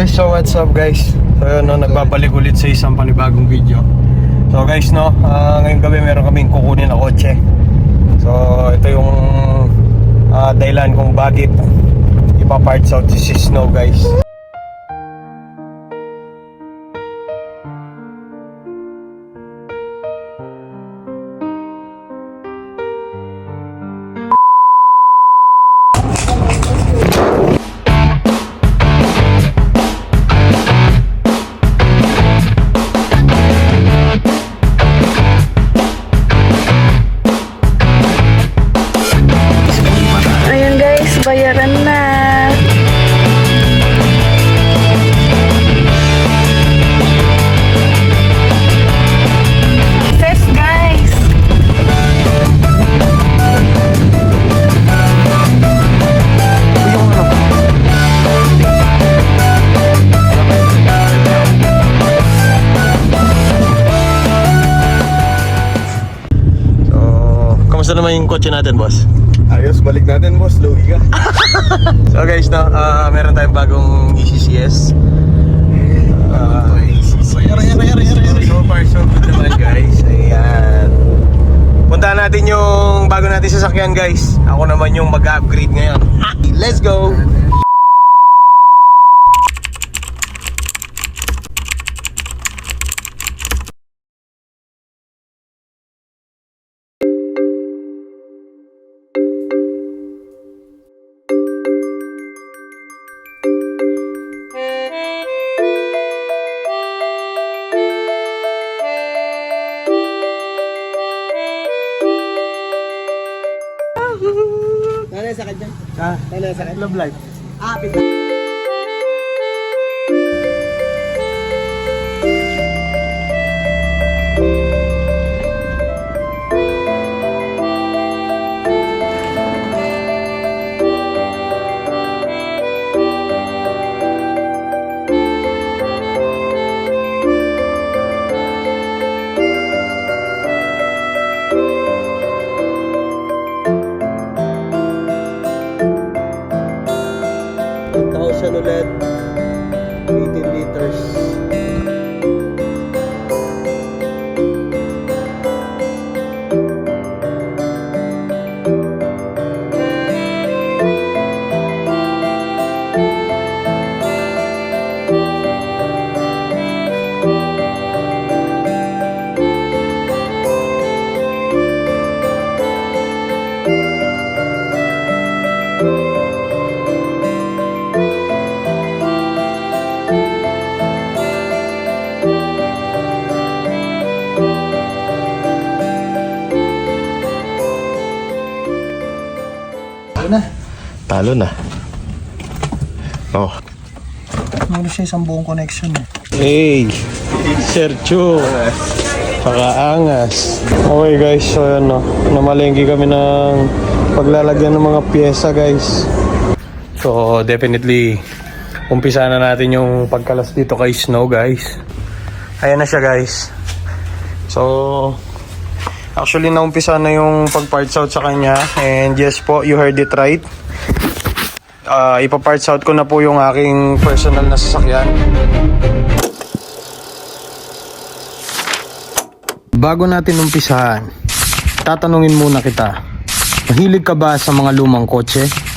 Okay, so what's up guys? So yun, no, nagbabalik ulit sa isang panibagong video. So guys, no, ah, ngayong gabi meron kaming kukunin na kotse. So ito yung ah, dahilan kung bakit ipaparts out si Snow guys. Kamusta naman yung kotse natin, boss? Ayos, balik natin boss, lugi ka. So guys, no, ah, meron tayong bagong ECCS. Uh, so far, so good naman guys. Ayan. Puntahan natin yung bago natin sasakyan guys. Ako naman yung mag-upgrade ngayon. Let's go! Sakit dyan? Ah, love life. Ah, ulit. Na. Talo na. Oh. Meron siya isang buong connection eh. Hey, Sergio. Pakaangas. Okay guys, so yan no. Namalengke kami ng paglalagyan ng mga pyesa guys. So definitely, umpisa na natin yung pagkalas dito kay Snow guys. Ayan na siya guys. So, actually naumpisa na yung pag-parts out sa kanya. And yes po, you heard it right. Ah, ipa-parts out ko na po yung aking personal na sasakyan. Bago natin umpisahan, tatanungin muna kita. Mahilig ka ba sa mga lumang kotse?